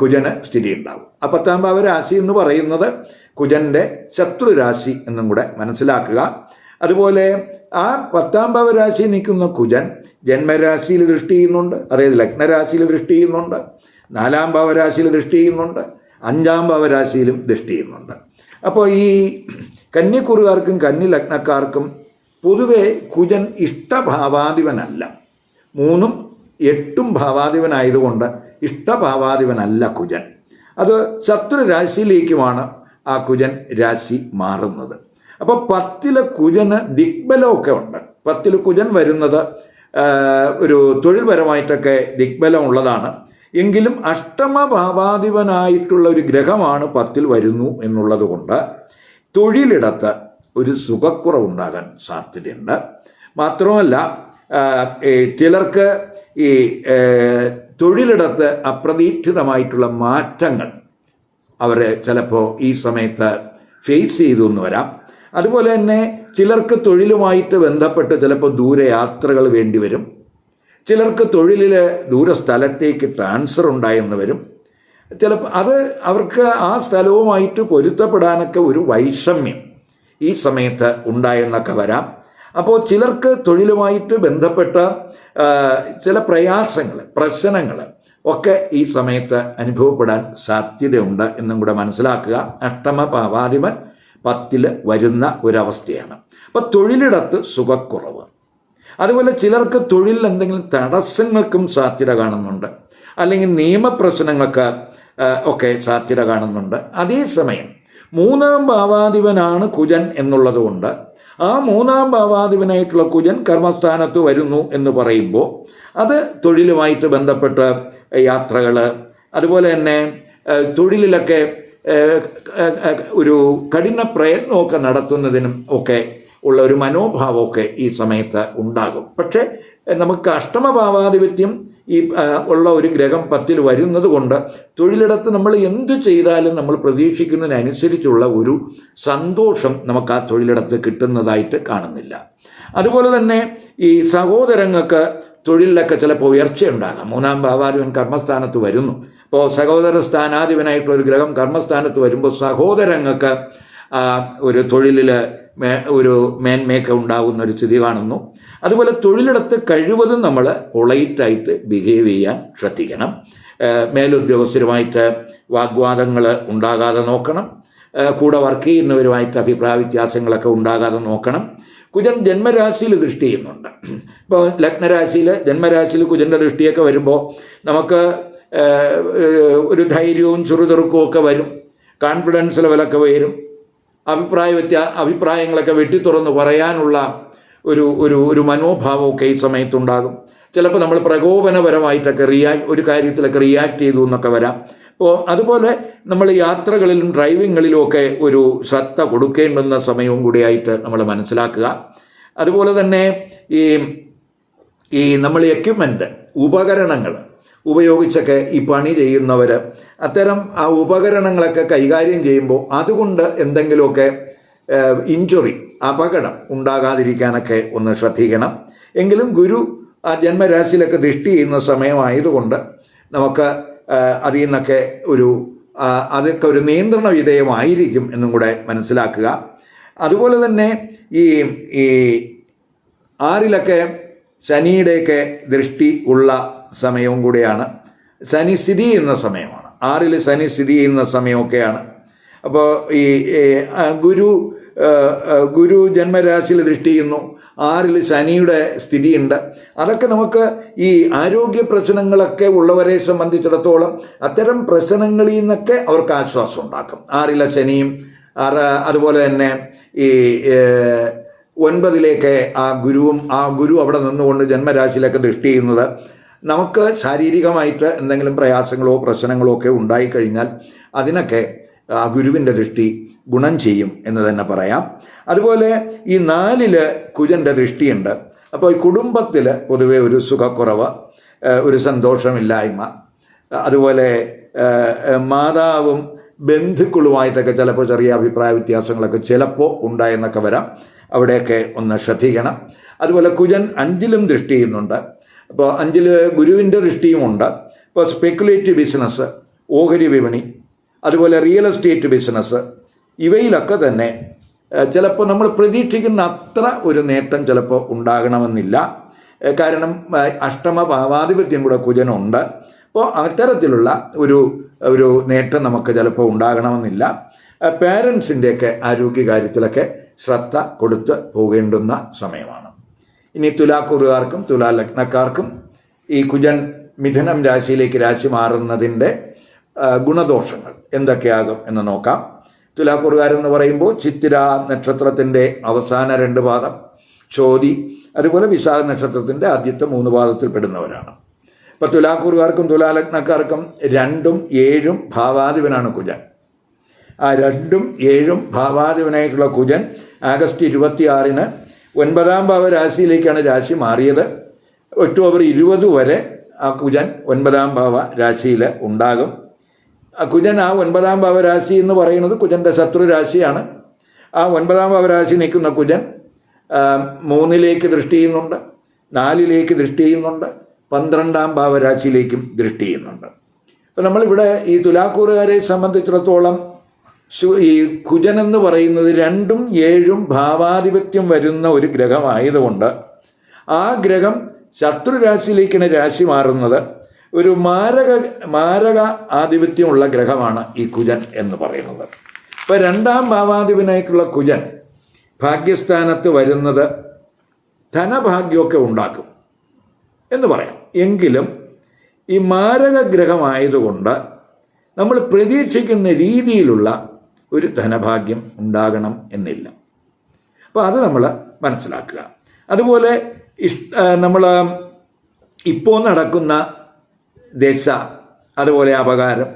കുജന് സ്ഥിതി ഉണ്ടാവും ആ പത്താം ഭാവ രാശി എന്ന് പറയുന്നത് കുജന്റെ ശത്രു രാശി എന്നും കൂടെ മനസ്സിലാക്കുക. അതുപോലെ ആ പത്താം ഭാവ രാശി നിൽക്കുന്ന കുജൻ ജന്മരാശിയിൽ ദൃഷ്ടി ചെയ്യുന്നുണ്ട് അതായത് ലഗ്നരാശിയിൽ ദൃഷ്ടി ചെയ്യുന്നുണ്ട് നാലാം ഭാവരാശിയിൽ ദൃഷ്ടി ചെയ്യുന്നുണ്ട് അഞ്ചാം ഭാവരാശിയിലും ദൃഷ്ടി ചെയ്യുന്നുണ്ട്. അപ്പോൾ ഈ കന്യക്കുറുകാർക്കും കന്നി ലഗ്നക്കാർക്കും പൊതുവെ കുജൻ ഇഷ്ടഭാവാധിപനല്ല. മൂന്നും എട്ടും ഭാവാധിപനായതുകൊണ്ട് ഇഷ്ടഭാവാധിപനല്ല കുജൻ. അത് ശത്രു രാശിയിലേക്കുമാണ് ആ കുജൻ രാശി മാറുന്നത്. അപ്പോൾ പത്തിലെ കുജന് ദിഗ്ബലമൊക്കെ ഉണ്ട്. പത്തിൽ കുജൻ വരുന്നത് ഒരു തൊഴിൽപരമായിട്ടൊക്കെ ദിഗ്ബലം ഉള്ളതാണ് എങ്കിലും അഷ്ടമ ഭാവാധിപനായിട്ടുള്ള ഒരു ഗ്രഹമാണ് പത്തിൽ വരുന്നു എന്നുള്ളത് കൊണ്ട് തൊഴിലിടത്ത് ഒരു സുഖക്കുറവുണ്ടാകാൻ സാധ്യതയുണ്ട്. മാത്രമല്ല ചിലർക്ക് ഈ തൊഴിലിടത്ത് അപ്രതീക്ഷിതമായിട്ടുള്ള മാറ്റങ്ങൾ അവർ ചിലപ്പോൾ ഈ സമയത്ത് ഫേസ് ചെയ്തു എന്ന് വരാം. അതുപോലെ തന്നെ ചിലർക്ക് തൊഴിലുമായിട്ട് ബന്ധപ്പെട്ട് ചിലപ്പോൾ ദൂരയാത്രകൾ വേണ്ടി വരും. ചിലർക്ക് തൊഴിലിൽ ദൂരസ്ഥലത്തേക്ക് ട്രാൻസ്ഫർ ഉണ്ടായെന്ന് വരും. ചിലപ്പോൾ അത് അവർക്ക് ആ സ്ഥലവുമായിട്ട് പൊരുത്തപ്പെടാനൊക്കെ ഒരു വൈഷമ്യം ഈ സമയത്ത് ഉണ്ടായെന്നൊക്കെ വരാം. അപ്പോൾ ചിലർക്ക് തൊഴിലുമായിട്ട് ബന്ധപ്പെട്ട ചില പ്രയാസങ്ങൾ പ്രശ്നങ്ങൾ ഒക്കെ ഈ സമയത്ത് അനുഭവപ്പെടാൻ സാധ്യതയുണ്ട് എന്നും കൂടെ മനസ്സിലാക്കുക. അഷ്ടമ പാവാധിപൻ പത്തിൽ വരുന്ന ഒരവസ്ഥയാണ്. അപ്പോൾ തൊഴിലിടത്ത് സുഖക്കുറവ്. അതുപോലെ ചിലർക്ക് തൊഴിലിൽ എന്തെങ്കിലും തടസ്സങ്ങൾക്കും സാധ്യത കാണുന്നുണ്ട്. അല്ലെങ്കിൽ നിയമപ്രശ്നങ്ങൾക്ക് ഒക്കെ സാധ്യത കാണുന്നുണ്ട്. അതേസമയം മൂന്നാം ഭാവാധിപനാണ് കുജൻ എന്നുള്ളതുകൊണ്ട് ആ മൂന്നാം ഭാവാധിപനായിട്ടുള്ള കുജൻ കർമ്മസ്ഥാനത്ത് വരുന്നു എന്ന് പറയുമ്പോൾ അത് തൊഴിലുമായിട്ട് ബന്ധപ്പെട്ട യാത്രകൾ അതുപോലെ തന്നെ തൊഴിലിലൊക്കെ ഒരു കഠിന പ്രയത്നമൊക്കെ നടത്തുന്നതിനും ഒക്കെ ഉള്ള ഒരു മനോഭാവമൊക്കെ ഈ സമയത്ത് ഉണ്ടാകും. പക്ഷേ നമുക്ക് അഷ്ടമഭാവാധിപത്യം ഈ ഉള്ള ഒരു ഗ്രഹം പത്തിൽ വരുന്നത് കൊണ്ട് തൊഴിലിടത്ത് നമ്മൾ എന്തു ചെയ്താലും നമ്മൾ പ്രതീക്ഷിക്കുന്നതിനനുസരിച്ചുള്ള ഒരു സന്തോഷം നമുക്ക് ആ തൊഴിലിടത്ത് കിട്ടുന്നതായിട്ട് കാണുന്നില്ല. അതുപോലെ തന്നെ ഈ സഹോദരങ്ങൾക്ക് തൊഴിലിലൊക്കെ ചിലപ്പോൾ ഉയർച്ചയുണ്ടാകാം. മൂന്നാം ഭാവാധിപൻ കർമ്മസ്ഥാനത്ത് വരുന്നു. അപ്പോൾ സഹോദര സ്ഥാനാധിപനായിട്ടുള്ള ഒരു ഗ്രഹം കർമ്മസ്ഥാനത്ത് വരുമ്പോൾ സഹോദരങ്ങൾക്ക് ഒരു തൊഴിലിൽ ഒരു മേന്മയൊക്കെ ഉണ്ടാകുന്ന ഒരു സ്ഥിതി കാണുന്നു. അതുപോലെ തൊഴിലിടത്ത് കഴിവതും നമ്മൾ പൊളൈറ്റായിട്ട് ബിഹേവ് ചെയ്യാൻ ശ്രദ്ധിക്കണം. മേലുദ്യോഗസ്ഥരുമായിട്ട് വാഗ്വാദങ്ങൾ ഉണ്ടാകാതെ നോക്കണം. കൂടെ വർക്ക് ചെയ്യുന്നവരുമായിട്ട് അഭിപ്രായ വ്യത്യാസങ്ങളൊക്കെ ഉണ്ടാകാതെ നോക്കണം. കുജൻ ജന്മരാശിയിൽ ദൃഷ്ടി ചെയ്യുന്നുണ്ട്. ഇപ്പോൾ ലഗ്നരാശിയിൽ ജന്മരാശിയിൽ കുജന്റെ ദൃഷ്ടിയൊക്കെ വരുമ്പോൾ നമുക്ക് ഒരു ധൈര്യവും ചെറുതെറുക്കവും ഒക്കെ വരും. കോൺഫിഡൻസ് ലെവലൊക്കെ വരും അഭിപ്രായ വ്യത്യാ അഭിപ്രായങ്ങളൊക്കെ വെട്ടിത്തുറന്ന് പറയാനുള്ള ഒരു ഒരു ഒരു മനോഭാവമൊക്കെ ഈ സമയത്തുണ്ടാകും. ചിലപ്പോൾ നമ്മൾ പ്രകോപനപരമായിട്ടൊക്കെ റിയാ ഒരു കാര്യത്തിലൊക്കെ റിയാക്ട് ചെയ്തു എന്നൊക്കെ വരാം. അപ്പോൾ അതുപോലെ നമ്മൾ യാത്രകളിലും ഡ്രൈവിങ്ങുകളിലും ഒക്കെ ഒരു ശ്രദ്ധ കൊടുക്കേണ്ടുന്ന സമയവും കൂടിയായിട്ട് നമ്മൾ മനസ്സിലാക്കുക. അതുപോലെ തന്നെ ഈ ഈ നമ്മൾ എക്യുപ്മെന്റ് ഉപകരണങ്ങൾ ഉപയോഗിച്ചൊക്കെ ഈ പണി ചെയ്യുന്നവർ അത്തരം ആ ഉപകരണങ്ങളൊക്കെ കൈകാര്യം ചെയ്യുമ്പോൾ അതുകൊണ്ട് എന്തെങ്കിലുമൊക്കെ ഇഞ്ചുറി അപകടം ഉണ്ടാകാതിരിക്കാനൊക്കെ ഒന്ന് ശ്രദ്ധിക്കണം. എങ്കിലും ഗുരു ആ ജന്മരാശിയിലൊക്കെ ദൃഷ്ടി ചെയ്യുന്ന സമയമായതുകൊണ്ട് നമുക്ക് അതിൽ നിന്നൊക്കെ ഒരു അതൊക്കെ ഒരു നിയന്ത്രണ വിധേയമായിരിക്കും എന്നും കൂടെ മനസ്സിലാക്കുക. അതുപോലെ തന്നെ ഈ ഈ ആറിലൊക്കെ ശനിയുടെയൊക്കെ ദൃഷ്ടി ഉള്ള സമയവും കൂടിയാണ്. ശനി സ്ഥിതി ചെയ്യുന്ന സമയമാണ്. ആറിൽ ശനി സ്ഥിതി ചെയ്യുന്ന സമയമൊക്കെയാണ്. അപ്പോൾ ഈ ഗുരു ഗുരു ജന്മരാശിയിൽ ദൃഷ്ടി ചെയ്യുന്നു. ആറിൽ ശനിയുടെ സ്ഥിതിയുണ്ട്. അതൊക്കെ നമുക്ക് ഈ ആരോഗ്യ പ്രശ്നങ്ങളൊക്കെ ഉള്ളവരെ സംബന്ധിച്ചിടത്തോളം അത്തരം പ്രശ്നങ്ങളിൽ നിന്നൊക്കെ അവർക്ക് ആശ്വാസം ഉണ്ടാക്കും. ആറിലെ ശനിയും അതുപോലെ തന്നെ ഈ ഒൻപതിലേക്ക് ആ ഗുരുവും ആ ഗുരു അവിടെ നിന്നുകൊണ്ട് ജന്മരാശിയിലൊക്കെ ദൃഷ്ടി ചെയ്യുന്നത് നമുക്ക് ശാരീരികമായിട്ട് എന്തെങ്കിലും പ്രയാസങ്ങളോ പ്രശ്നങ്ങളോ ഒക്കെ ഉണ്ടായിക്കഴിഞ്ഞാൽ അതിനൊക്കെ ഗുരുവിന്റെ ദൃഷ്ടി ഗുണം ചെയ്യും എന്ന് തന്നെ പറയാം. അതുപോലെ ഈ നാലിൽ കുജന്റെ ദൃഷ്ടിയുണ്ട്. അപ്പോൾ ഈ കുടുംബത്തിൽ പൊതുവെ ഒരു സുഖക്കുറവ് ഒരു സന്തോഷമില്ലായ്മ അതുപോലെ മാതാവും ബന്ധുക്കളുമായിട്ടൊക്കെ ചിലപ്പോൾ ചെറിയ അഭിപ്രായ വ്യത്യാസങ്ങളൊക്കെ ചിലപ്പോൾ ഉണ്ടായെന്നൊക്കെ വരാം. അവിടെയൊക്കെ ഒന്ന് ശ്രദ്ധിക്കണം. അതുപോലെ കുജൻ അഞ്ചിലും ദൃഷ്ടി ചെയ്യുന്നുണ്ട്. അപ്പോൾ അഞ്ചിൽ ഗുരുവിന്റെ ദൃഷ്ടിയുമുണ്ട്. ഇപ്പോൾ സ്പെക്കുലേറ്റീവ് ബിസിനസ് ഓഹരി വിപണി അതുപോലെ റിയൽ എസ്റ്റേറ്റ് ബിസിനസ് ഇവയിലൊക്കെ തന്നെ ചിലപ്പോൾ നമ്മൾ പ്രതീക്ഷിക്കുന്ന അത്ര ഒരു നേട്ടം ചിലപ്പോൾ ഉണ്ടാകണമെന്നില്ല. കാരണം അഷ്ടമ ഭാവാധിപത്യം കൂടെ കുജനുണ്ട്. അപ്പോൾ അത്തരത്തിലുള്ള ഒരു ഒരു നേട്ടം നമുക്ക് ചിലപ്പോൾ ഉണ്ടാകണമെന്നില്ല. പേരൻസിന്റെയൊക്കെ ആരോഗ്യകാര്യത്തിലൊക്കെ ശ്രദ്ധ കൊടുത്ത് പോകേണ്ടുന്ന സമയമാണ്. ഇനി തുലാക്കൂറുകാർക്കും തുലാ ലഗ്നക്കാർക്കും ഈ കുജൻ മിഥുനം രാശിയിലേക്ക് രാശി മാറുന്നതിന്റെ ഗുണദോഷങ്ങൾ എന്തൊക്കെയാകും എന്ന് നോക്കാം. തുലാക്കൂറുകാരെന്ന് പറയുമ്പോൾ ചിത്തിര നക്ഷത്രത്തിന്റെ അവസാന രണ്ട് പാദം ചോതി അതുപോലെ വിശാഖ നക്ഷത്രത്തിന്റെ ആദ്യത്തെ മൂന്ന് പാദത്തിൽ പെടുന്നവരാണ്. ഇപ്പം തുലാക്കൂറുകാർക്കും തുലാലഗ്നക്കാർക്കും രണ്ടും ഏഴും ഭാവാധിപനാണ് കുജൻ. ആ രണ്ടും ഏഴും ഭാവാധിപനായിട്ടുള്ള കുജൻ ആഗസ്റ്റ് ഇരുപത്തിയാറിന് ഒൻപതാം ഭാവ രാശിയിലേക്കാണ് രാശി മാറിയത്. ഒക്ടോബർ ഇരുപത് വരെ ആ കുജൻ ഒൻപതാം ഭാവ രാശിയിൽ ഉണ്ടാകും. കുജൻ ആ ഒൻപതാം ഭാവ രാശി എന്ന് പറയുന്നത് കുജന്റെ ശത്രു രാശിയാണ്. ആ ഒൻപതാം ഭാവ രാശി നിൽക്കുന്ന കുജൻ മൂന്നിലേക്ക് ദൃഷ്ടി ചെയ്യുന്നുണ്ട് നാലിലേക്ക് ദൃഷ്ടി ചെയ്യുന്നുണ്ട് പന്ത്രണ്ടാം ഭാവരാശിയിലേക്കും ദൃഷ്ടി ചെയ്യുന്നുണ്ട്. അപ്പം നമ്മളിവിടെ ഈ തുലാക്കൂറുകാരെ സംബന്ധിച്ചിടത്തോളം ഈ കുജൻ എന്ന് പറയുന്നത് രണ്ടും ഏഴും ഭാവാധിപത്യം വരുന്ന ഒരു ഗ്രഹമായതുകൊണ്ട് ആ ഗ്രഹം ശത്രുരാശിയിലേക്കാണ് രാശി മാറുന്നത്. ഒരു മാരക മാരക ആധിപത്യമുള്ള ഗ്രഹമാണ് ഈ കുജൻ എന്ന് പറയുന്നത്. ഇപ്പൊ രണ്ടാം ഭാവാധിപനായിട്ടുള്ള കുജൻ ഭാഗ്യസ്ഥാനത്ത് വരുന്നത് ധനഭാഗ്യമൊക്കെ ഉണ്ടാക്കും എന്ന് പറയാം. എങ്കിലും ഈ മാരക ഗ്രഹമായതുകൊണ്ട് നമ്മൾ പ്രതീക്ഷിക്കുന്ന രീതിയിലുള്ള ഒരു ധനഭാഗ്യം ഉണ്ടാകണം എന്നില്ല. അപ്പോൾ അത് നമ്മൾ മനസ്സിലാക്കുക. അതുപോലെ ഇഷ്ട നമ്മൾ ഇപ്പോൾ നടക്കുന്ന ദശ അതുപോലെ അപകാരം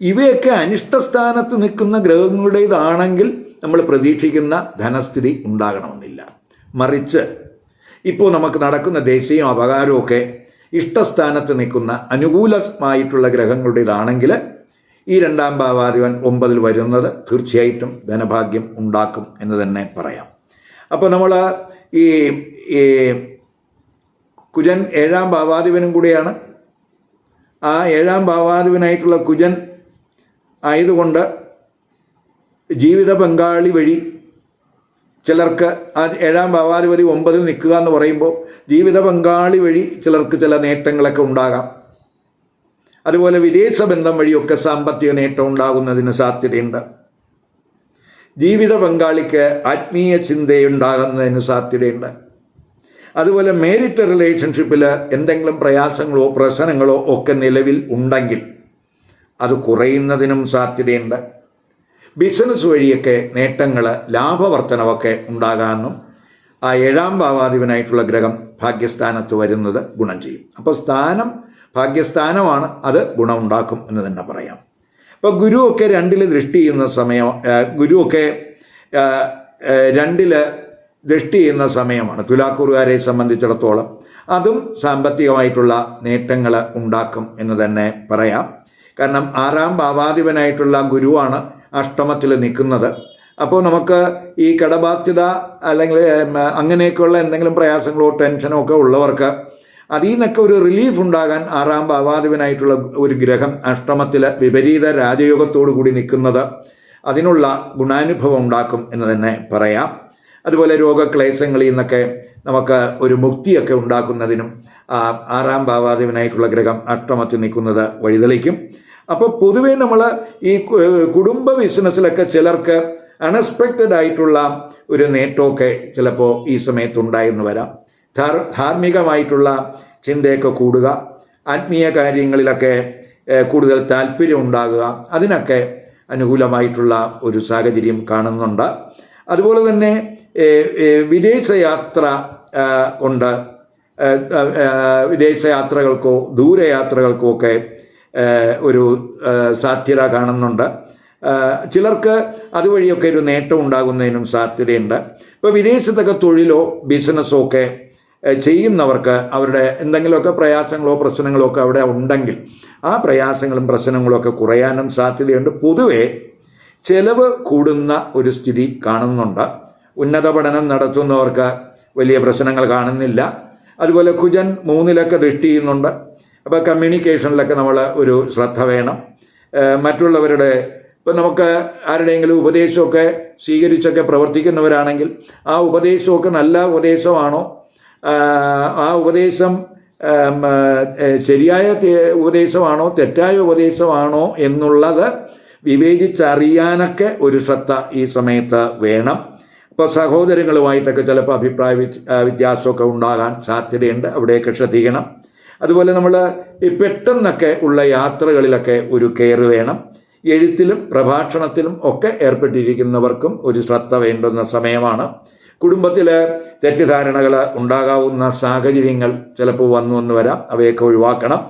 ഇവയൊക്കെ അനിഷ്ടസ്ഥാനത്ത് നിൽക്കുന്ന ഗ്രഹങ്ങളുടേതാണെങ്കിൽ നമ്മൾ പ്രതീക്ഷിക്കുന്ന ധനസ്ഥിതി ഉണ്ടാകണമെന്നില്ല. മറിച്ച് ഇപ്പോൾ നമുക്ക് നടക്കുന്ന ദേശീയ അപകാരവും ഒക്കെ ഇഷ്ടസ്ഥാനത്ത് നിൽക്കുന്ന അനുകൂലമായിട്ടുള്ള ഗ്രഹങ്ങളുടേതാണെങ്കിൽ ഈ രണ്ടാം ഭാവാധിപൻ ഒമ്പതിൽ വരുന്നത് തീർച്ചയായിട്ടും ധനഭാഗ്യം ഉണ്ടാക്കും എന്ന് തന്നെ പറയാം. അപ്പോൾ നമ്മൾ ഈ ഈ കുജൻ ഏഴാം ഭാവാധിപനും കൂടിയാണ്. ആ ഏഴാം ഭാവാധിപനായിട്ടുള്ള കുജൻ ആയതുകൊണ്ട് ജീവിത പങ്കാളി വഴി ചിലർക്ക് ആ ഏഴാം ഭാവാധിപതി ഒമ്പതിൽ നിൽക്കുക എന്ന് പറയുമ്പോൾ ജീവിത പങ്കാളി വഴി ചിലർക്ക് ചില നേട്ടങ്ങളൊക്കെ ഉണ്ടാകാം. അതുപോലെ വിദേശ ബന്ധം വഴിയൊക്കെ സാമ്പത്തിക നേട്ടം ഉണ്ടാകുന്നതിന് സാധ്യതയുണ്ട്. ജീവിത പങ്കാളിക്ക് ആത്മീയ ചിന്തയുണ്ടാകുന്നതിന് സാധ്യതയുണ്ട്. അതുപോലെ മേരിറ്റ് റിലേഷൻഷിപ്പിൽ എന്തെങ്കിലും പ്രയാസങ്ങളോ പ്രശ്നങ്ങളോ ഒക്കെ നിലവിൽ ഉണ്ടെങ്കിൽ അത് കുറയുന്നതിനും സാധ്യതയുണ്ട്. ബിസിനസ് വഴിയൊക്കെ നേട്ടങ്ങൾ ലാഭവർത്തനമൊക്കെ ഉണ്ടാകാമെന്നും ആ ഏഴാം ഭാവാധിപനായിട്ടുള്ള ഗ്രഹം ഭാഗ്യസ്ഥാനത്ത് വരുന്നത് ഗുണം ചെയ്യും. അപ്പോൾ സ്ഥാനം ഭാഗ്യസ്ഥാനമാണ് അത് ഗുണമുണ്ടാക്കും എന്ന് തന്നെ പറയാം. അപ്പോൾ ഗുരുവൊക്കെ രണ്ടിൽ ദൃഷ്ടി ചെയ്യുന്ന സമയം ഗുരുവൊക്കെ രണ്ടിൽ ദൃഷ്ടി ചെയ്യുന്ന സമയമാണ്. തുലാക്കൂറുകാരെ സംബന്ധിച്ചിടത്തോളം അതും സാമ്പത്തികമായിട്ടുള്ള നേട്ടങ്ങൾ ഉണ്ടാക്കും എന്ന് തന്നെ പറയാം. കാരണം ആറാം ഭാവാധിപനായിട്ടുള്ള ഗുരുവാണ് അഷ്ടമത്തിൽ നിൽക്കുന്നത്. അപ്പോൾ നമുക്ക് ഈ കടബാധ്യത അല്ലെങ്കിൽ അങ്ങനെയൊക്കെയുള്ള എന്തെങ്കിലും പ്രയാസങ്ങളോ ടെൻഷനോ ഒക്കെ ഉള്ളവർക്ക് അതിൽ നിന്നൊക്കെ ഒരു റിലീഫ് ഉണ്ടാകാൻ ആറാം ഭാവാധിപനായിട്ടുള്ള ഒരു ഗ്രഹം അഷ്ടമത്തിൽ വിപരീത രാജയോഗത്തോടു കൂടി നിൽക്കുന്നത് അതിനുള്ള ഗുണാനുഭവം ഉണ്ടാക്കും എന്ന് തന്നെ പറയാം. അതുപോലെ രോഗക്ലേശങ്ങളിൽ നിന്നൊക്കെ നമുക്ക് ഒരു മുക്തിയൊക്കെ ഉണ്ടാക്കുന്നതിനും ആറാം ഭാവാധിപനായിട്ടുള്ള ഗ്രഹം അഷ്ടമത്തിൽ നിൽക്കുന്നത് വഴിതെളിക്കും. അപ്പോൾ പൊതുവേ നമ്മൾ ഈ കുടുംബ ബിസിനസ്സിലൊക്കെ ചിലർക്ക് അൺഎക്സ്പെക്റ്റഡ് ആയിട്ടുള്ള ഒരു നേട്ടമൊക്കെ ചിലപ്പോൾ ഈ സമയത്ത് ഉണ്ടായെന്ന് വരാം. ധാർമ്മികമായിട്ടുള്ള ചിന്തയൊക്കെ കൂടുക ആത്മീയ കാര്യങ്ങളിലൊക്കെ കൂടുതൽ താല്പര്യം ഉണ്ടാകുക അതിനൊക്കെ അനുകൂലമായിട്ടുള്ള ഒരു സാഹചര്യം കാണുന്നുണ്ട്. അതുപോലെ തന്നെ വിദേശയാത്ര ഉണ്ട്. വിദേശയാത്രകൾക്കോ ദൂരയാത്രകൾക്കോ ഒക്കെ ഒരു സാധ്യത കാണുന്നുണ്ട്. ചിലർക്ക് അതുവഴിയൊക്കെ ഒരു നേട്ടം ഉണ്ടാകുന്നതിനും സാധ്യതയുണ്ട്. ഇപ്പോൾ വിദേശത്തൊക്കെ തൊഴിലോ ബിസിനസ്സോ ഒക്കെ ചെയ്യുന്നവർക്ക് അവരുടെ എന്തെങ്കിലുമൊക്കെ പ്രയാസങ്ങളോ പ്രശ്നങ്ങളോ ഒക്കെ അവിടെ ഉണ്ടെങ്കിൽ ആ പ്രയാസങ്ങളും പ്രശ്നങ്ങളും ഒക്കെ കുറയാനും സാധ്യതയുണ്ട്. പൊതുവേ ചെലവ് കൂടുന്ന ഒരു സ്ഥിതി കാണുന്നുണ്ട്. ഉന്നത പഠനം നടത്തുന്നവർക്ക് വലിയ പ്രശ്നങ്ങൾ കാണുന്നില്ല. അതുപോലെ കുജൻ മൂന്നിലൊക്കെ ദൃഷ്ടി ചെയ്യുന്നുണ്ട്. അപ്പോൾ കമ്മ്യൂണിക്കേഷനിലൊക്കെ നമ്മൾ ഒരു ശ്രദ്ധ വേണം. മറ്റുള്ളവരുടെ ഇപ്പം നമുക്ക് ആരുടെയെങ്കിലും ഉപദേശമൊക്കെ സ്വീകരിച്ചൊക്കെ പ്രവർത്തിക്കുന്നവരാണെങ്കിൽ ആ ഉപദേശമൊക്കെ നല്ല ഉപദേശമാണോ? ആ ഉപദേശം ശരിയായ ഉപദേശമാണോ തെറ്റായ ഉപദേശമാണോ എന്നുള്ളത് വിവേചിച്ചറിയാനൊക്കെ ഒരു ശ്രദ്ധ ഈ സമയത്ത് വേണം. ഇപ്പോൾ സഹോദരങ്ങളുമായിട്ടൊക്കെ ചിലപ്പോൾ അഭിപ്രായ വ്യത്യാസമൊക്കെ ഉണ്ടാകാൻ സാധ്യതയുണ്ട്. അവിടെയൊക്കെ ശ്രദ്ധിക്കണം. അതുപോലെ നമ്മൾ പെട്ടെന്നൊക്കെ ഉള്ള യാത്രകളിലൊക്കെ ഒരു കെയർ വേണം. എഴുത്തിലും പ്രഭാഷണത്തിലും ഒക്കെ ഏർപ്പെട്ടിരിക്കുന്നവർക്കും ഒരു ശ്രദ്ധ വേണ്ടുന്ന സമയമാണ്. കുടുംബത്തിൽ തെറ്റിദ്ധാരണകൾ ഉണ്ടാകാവുന്ന സാഹചര്യങ്ങൾ ചിലപ്പോൾ വന്നു വന്ന് വരാം. അവയൊക്കെ ഒഴിവാക്കണം.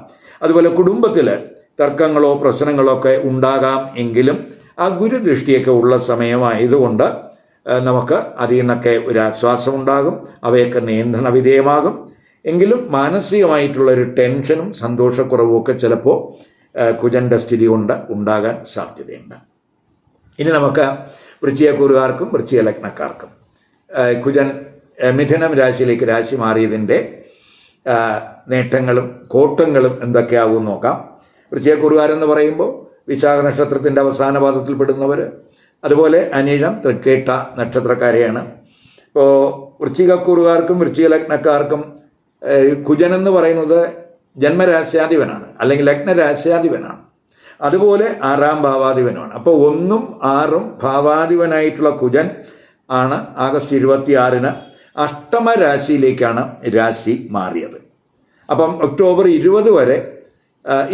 അതുപോലെ കുടുംബത്തിൽ തർക്കങ്ങളോ പ്രശ്നങ്ങളോ ഒക്കെ ഉണ്ടാകാം എങ്കിലും ആ ഗുരുദൃഷ്ടിയൊക്കെ ഉള്ള സമയമായതുകൊണ്ട് നമുക്ക് അതിൽ നിന്നൊക്കെ ഒരു ആശ്വാസം ഉണ്ടാകും. അവയൊക്കെ നിയന്ത്രണ വിധേയമാകും. എങ്കിലും മാനസികമായിട്ടുള്ളൊരു ടെൻഷനും സന്തോഷക്കുറവും ഒക്കെ ചിലപ്പോൾ കുജന്റെ സ്ഥിതി കൊണ്ട് ഉണ്ടാകാൻ സാധ്യതയുണ്ട്. ഇനി നമുക്ക് വൃശ്ചിക ലഗ്നക്കാർക്കും ഏഹ്, കുജൻ മിഥുനം രാശിയിലേക്ക് രാശി മാറിയതിന്റെ നേട്ടങ്ങളും കോട്ടങ്ങളും എന്തൊക്കെയാവും നോക്കാം. എന്ന് പറയുമ്പോൾ വിശാഖ നക്ഷത്രത്തിന്റെ അവസാന പാദത്തിൽ പെടുന്നവർ അതുപോലെ അനീഴം തൃക്കേട്ട നക്ഷത്രക്കാരെയാണ്. ഇപ്പോൾ വൃശ്ചിക ലഗ്നക്കാർക്കും ഏഹ്, കുജൻ എന്ന് പറയുന്നത് ജന്മരാശ്യാധിപനാണ് അല്ലെങ്കിൽ ലഗ്നരാശ്യാധിപനാണ്. അതുപോലെ ആറാം ഭാവാധിപനുമാണ്. അപ്പോൾ ഒന്നും ആറും ഭാവാധിപനായിട്ടുള്ള കുജൻ ആണ് ആഗസ്റ്റ് ഇരുപത്തിയാറിന് അഷ്ടമ രാശിയിലേക്കാണ് രാശി മാറിയത്. അപ്പം ഒക്ടോബർ ഇരുപത് വരെ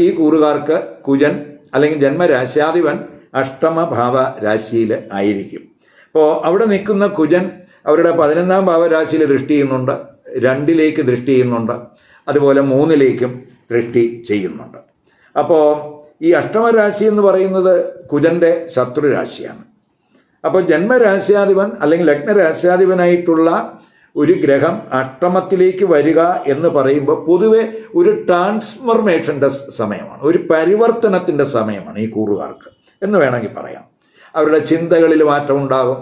ഈ കൂറുകാർക്ക് കുജൻ അല്ലെങ്കിൽ ജന്മരാശ്യാധിപൻ അഷ്ടമ ഭാവ രാശിയിൽ ആയിരിക്കും. അപ്പോൾ അവിടെ നിൽക്കുന്ന കുജൻ അവരുടെ പതിനൊന്നാം ഭാവരാശിയിൽ ദൃഷ്ടി ചെയ്യുന്നുണ്ട് രണ്ടിലേക്ക് ദൃഷ്ടി ചെയ്യുന്നുണ്ട് അതുപോലെ മൂന്നിലേക്കും ദൃഷ്ടി ചെയ്യുന്നുണ്ട്. അപ്പോൾ ഈ അഷ്ടമരാശി എന്ന് പറയുന്നത് കുജന്റെ ശത്രുരാശിയാണ്. അപ്പോൾ ജന്മരാശ്യാധിപൻ അല്ലെങ്കിൽ ലഗ്നരാശ്യാധിപനായിട്ടുള്ള ഒരു ഗ്രഹം അഷ്ടമത്തിലേക്ക് വരിക എന്ന് പറയുമ്പോൾ പൊതുവെ ഒരു ട്രാൻസ്ഫർമേഷന്റെ സമയമാണ് ഒരു പരിവർത്തനത്തിന്റെ സമയമാണ് ഈ കൂറുകാർക്ക് എന്ന് വേണമെങ്കിൽ പറയാം. അവരുടെ ചിന്തകളിൽ മാറ്റം ഉണ്ടാകും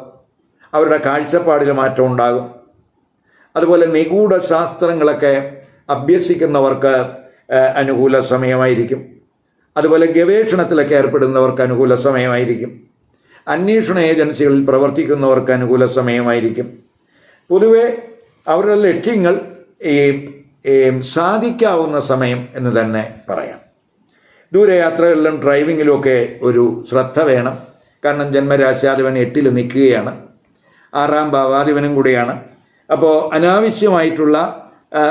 അവരുടെ കാഴ്ചപ്പാടിൽ മാറ്റം ഉണ്ടാകും. അതുപോലെ നിഗൂഢ ശാസ്ത്രങ്ങളൊക്കെ അഭ്യസിക്കുന്നവർക്ക് അനുകൂല സമയമായിരിക്കും. അതുപോലെ ഗവേഷണത്തിലൊക്കെ ഏർപ്പെടുന്നവർക്ക് അനുകൂല സമയമായിരിക്കും. അന്വേഷണ ഏജൻസികളിൽ പ്രവർത്തിക്കുന്നവർക്ക് അനുകൂല സമയമായിരിക്കും. പൊതുവെ അവരുടെ ലക്ഷ്യങ്ങൾ ഈ സാധിക്കാവുന്ന സമയം എന്ന് തന്നെ പറയാം. ദൂരയാത്രകളിലും ഡ്രൈവിങ്ങിലും ഒക്കെ ഒരു ശ്രദ്ധ വേണം. കാരണം ജന്മരാശാധിപൻ എട്ടിൽ നിൽക്കുകയാണ്. ആറാം ഭാവാധിപനും കൂടിയാണ്. അപ്പോൾ അനാവശ്യമായിട്ടുള്ള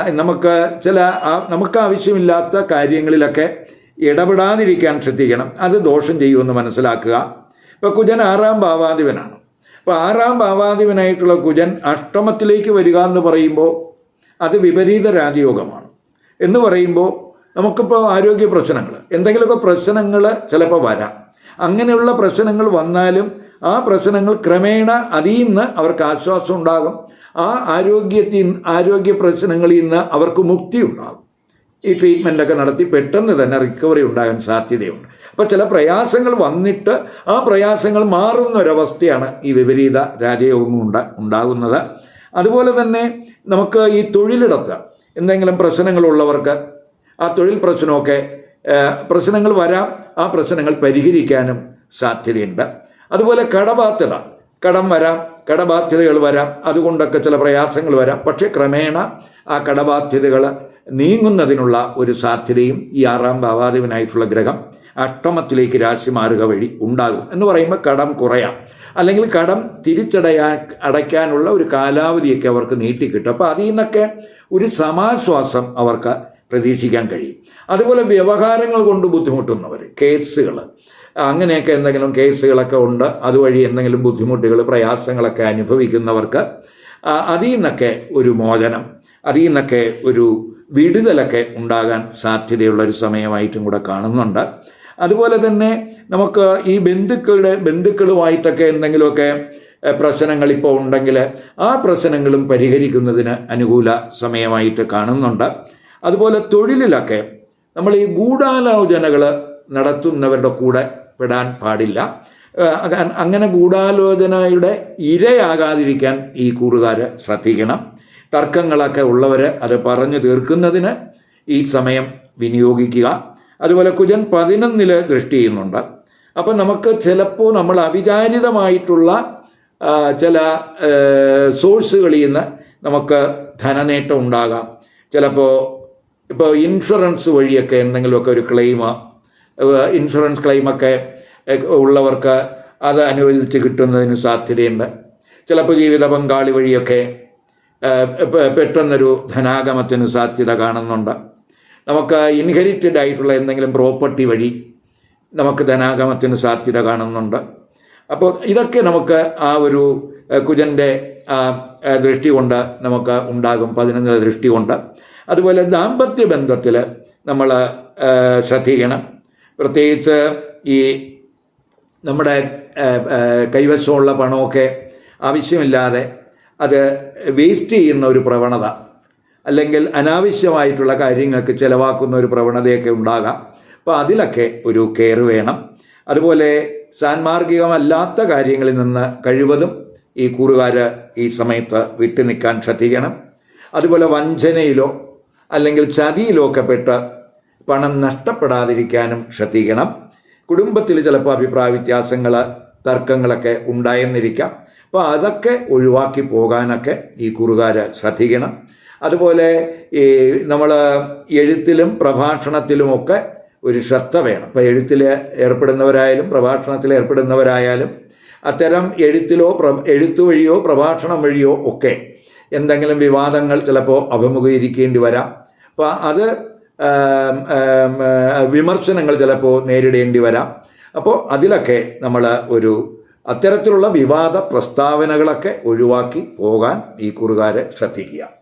നമുക്ക് ചില നമുക്ക് ആവശ്യമില്ലാത്ത കാര്യങ്ങളിലൊക്കെ ഇടപെടാതിരിക്കാൻ ശ്രദ്ധിക്കണം. അത് ദോഷം ചെയ്യുമെന്ന് മനസ്സിലാക്കുക. ഇപ്പോൾ കുജൻ ആറാം ഭാവാധിപനാണ്. അപ്പോൾ ആറാം ഭാവാധിപനായിട്ടുള്ള കുജൻ അഷ്ടമത്തിലേക്ക് വരിക എന്ന് പറയുമ്പോൾ അത് വിപരീത രാജയോഗമാണ്. എന്ന് പറയുമ്പോൾ നമുക്കിപ്പോൾ ആരോഗ്യ പ്രശ്നങ്ങൾ എന്തെങ്കിലുമൊക്കെ പ്രശ്നങ്ങൾ ചിലപ്പോൾ വരാം. അങ്ങനെയുള്ള പ്രശ്നങ്ങൾ വന്നാലും ആ പ്രശ്നങ്ങൾ ക്രമേണ അതിൽ നിന്ന് അവർക്ക് ആശ്വാസം ഉണ്ടാകും. ആ ആരോഗ്യത്തിൽ ആരോഗ്യ പ്രശ്നങ്ങളിൽ നിന്ന് അവർക്ക് മുക്തി ഉണ്ടാകും. ഈ ട്രീറ്റ്മെന്റൊക്കെ നടത്തി പെട്ടെന്ന് തന്നെ റിക്കവറി ഉണ്ടാകാൻ സാധ്യതയുണ്ട്. അപ്പോൾ ചില പ്രയാസങ്ങൾ വന്നിട്ട് ആ പ്രയാസങ്ങൾ മാറുന്ന ഒരവസ്ഥയാണ് ഈ വിപരീത രാജയോഗം ഉണ്ട ഉണ്ടാകുന്നത്. അതുപോലെ തന്നെ നമുക്ക് ഈ തൊഴിലിടത്ത് എന്തെങ്കിലും പ്രശ്നങ്ങളുള്ളവർക്ക് ആ തൊഴിൽ പ്രശ്നമൊക്കെ പ്രശ്നങ്ങൾ വരാം ആ പ്രശ്നങ്ങൾ പരിഹരിക്കാനും സാധ്യതയുണ്ട്. അതുപോലെ കടബാധ്യത കടം വരാം കടബാധ്യതകൾ വരാം അതുകൊണ്ടൊക്കെ ചില പ്രയാസങ്ങൾ വരാം. പക്ഷേ ക്രമേണ ആ കടബാധ്യതകൾ നീങ്ങുന്നതിനുള്ള ഒരു സാധ്യതയും ഈ ആറാം ഭാവാധിപനായിട്ടുള്ള ഗ്രഹം അഷ്ടമത്തിലേക്ക് രാശി മാറുക വഴി ഉണ്ടാകും എന്ന് പറയുമ്പോൾ കടം കുറയാം. അല്ലെങ്കിൽ കടം തിരിച്ചടയാൻ അടയ്ക്കാനുള്ള ഒരു കാലാവധിയൊക്കെ അവർക്ക് നീട്ടിക്കിട്ടും. അപ്പോൾ അതിൽ നിന്നൊക്കെ ഒരു സമാശ്വാസം അവർക്ക് പ്രതീക്ഷിക്കാൻ കഴിയും. അതുപോലെ വ്യവഹാരങ്ങൾ കൊണ്ട് ബുദ്ധിമുട്ടുന്നവർ കേസുകൾ. അങ്ങനെയൊക്കെ എന്തെങ്കിലും കേസുകളൊക്കെ ഉണ്ട്. അതുവഴി എന്തെങ്കിലും ബുദ്ധിമുട്ടുകൾ പ്രയാസങ്ങളൊക്കെ അനുഭവിക്കുന്നവർക്ക് അതിൽ നിന്നൊക്കെ ഒരു മോചനം അതിൽ നിന്നൊക്കെ ഒരു വിടുതലൊക്കെ ഉണ്ടാകാൻ സാധ്യതയുള്ള ഒരു സമയമായിട്ടും കൂടെ കാണുന്നുണ്ട്. അതുപോലെ തന്നെ നമുക്ക് ഈ ബന്ധുക്കളുടെ ബന്ധുക്കളുമായിട്ടൊക്കെ എന്തെങ്കിലുമൊക്കെ പ്രശ്നങ്ങൾ ഇപ്പോൾ ഉണ്ടെങ്കിൽ ആ പ്രശ്നങ്ങളും പരിഹരിക്കുന്നതിന് അനുകൂല സമയമായിട്ട് കാണുന്നുണ്ട്. അതുപോലെ തൊഴിലിലൊക്കെ നമ്മൾ ഈ ഗൂഢാലോചനകൾ നടത്തുന്നവരുടെ കൂടെ പെടാൻ പാടില്ല. അങ്ങനെ ഗൂഢാലോചനയുടെ ഇരയാകാതിരിക്കാൻ ഈ കൂറുകാർ ശ്രദ്ധിക്കണം. തർക്കങ്ങളൊക്കെ ഉള്ളവർ അത് പറഞ്ഞു തീർക്കുന്നതിന് ഈ സമയം വിനിയോഗിക്കുക. അതുപോലെ കുജൻ പതിനൊന്നിൽ ദൃഷ്ടി ചെയ്യുന്നുണ്ട്. അപ്പം നമുക്ക് ചിലപ്പോൾ നമ്മൾ അവിചാരിതമായിട്ടുള്ള ചില സോഴ്സുകളിൽ നിന്ന് നമുക്ക് ധനനേട്ടം ഉണ്ടാകാം. ചിലപ്പോൾ ഇപ്പോൾ ഇൻഷുറൻസ് വഴിയൊക്കെ എന്തെങ്കിലുമൊക്കെ ഒരു ക്ലെയിം ഇൻഷുറൻസ് ക്ലെയിമൊക്കെ ഉള്ളവർക്ക് അത് അനുവദിച്ച് കിട്ടുന്നതിന് സാധ്യതയുണ്ട്. ചിലപ്പോൾ ജീവിത പങ്കാളി വഴിയൊക്കെ പെട്ടെന്നൊരു ധനാഗമത്തിന് സാധ്യത കാണുന്നുണ്ട്. നമുക്ക് ഇൻഹെറിറ്റഡ് ആയിട്ടുള്ള എന്തെങ്കിലും പ്രോപ്പർട്ടി വഴി നമുക്ക് ധനാഗമത്തിന് സാധ്യത കാണുന്നുണ്ട്. അപ്പോൾ ഇതൊക്കെ നമുക്ക് ആ ഒരു കുജന്റെ ദൃഷ്ടി കൊണ്ട് നമുക്ക് ഉണ്ടാകും പതിനൊന്നിലെ ദൃഷ്ടി കൊണ്ട് അതുപോലെ ദാമ്പത്യ ബന്ധത്തിൽ നമ്മൾ ശ്രദ്ധിക്കണം. പ്രത്യേകിച്ച് ഈ നമ്മുടെ കൈവശമുള്ള പണമൊക്കെ ആവശ്യമില്ലാതെ അത് വേസ്റ്റ് ചെയ്യുന്ന ഒരു പ്രവണത അല്ലെങ്കിൽ അനാവശ്യമായിട്ടുള്ള കാര്യങ്ങൾക്ക് ചിലവാക്കുന്ന ഒരു പ്രവണതയൊക്കെ ഉണ്ടാകാം. അപ്പോൾ അതിലൊക്കെ ഒരു കെയർ വേണം. അതുപോലെ സാൻമാർഗികമല്ലാത്ത കാര്യങ്ങളിൽ നിന്ന് കഴിവതും ഈ കൂറുകാർ ഈ സമയത്ത് വിട്ടു നിൽക്കാൻ ശ്രദ്ധിക്കണം. അതുപോലെ വഞ്ചനയിലോ അല്ലെങ്കിൽ ചതിയിലോ ഒക്കെ പെട്ട് പണം നഷ്ടപ്പെടാതിരിക്കാനും ശ്രദ്ധിക്കണം. കുടുംബത്തിൽ ചിലപ്പോൾ അഭിപ്രായ വ്യത്യാസങ്ങൾ തർക്കങ്ങളൊക്കെ ഉണ്ടായെന്നിരിക്കാം. അപ്പോൾ അതൊക്കെ ഒഴിവാക്കി പോകാനൊക്കെ ഈ കുറുകാർ ശ്രദ്ധിക്കണം. അതുപോലെ ഈ നമ്മൾ എഴുത്തിലും പ്രഭാഷണത്തിലുമൊക്കെ ഒരു ശ്രദ്ധ വേണം. ഇപ്പോൾ എഴുത്തിൽ ഏർപ്പെടുന്നവരായാലും പ്രഭാഷണത്തിൽ ഏർപ്പെടുന്നവരായാലും അത്തരം എഴുത്തിലോ പ്ര എഴുത്തു വഴിയോ പ്രഭാഷണം വഴിയോ ഒക്കെ എന്തെങ്കിലും വിവാദങ്ങൾ ചിലപ്പോൾ അഭിമുഖീകരിക്കേണ്ടി വരാം. അപ്പോൾ അത് വിമർശനങ്ങൾ ചിലപ്പോൾ നേരിടേണ്ടി വരാം. അപ്പോൾ അതിലൊക്കെ നമ്മൾ ഒരു അത്തരത്തിലുള്ള വിവാദ പ്രസ്താവനകളൊക്കെ ഒഴിവാക്കി പോകാൻ ഈ കുറുകാരെ ശ്രദ്ധിക്കുക.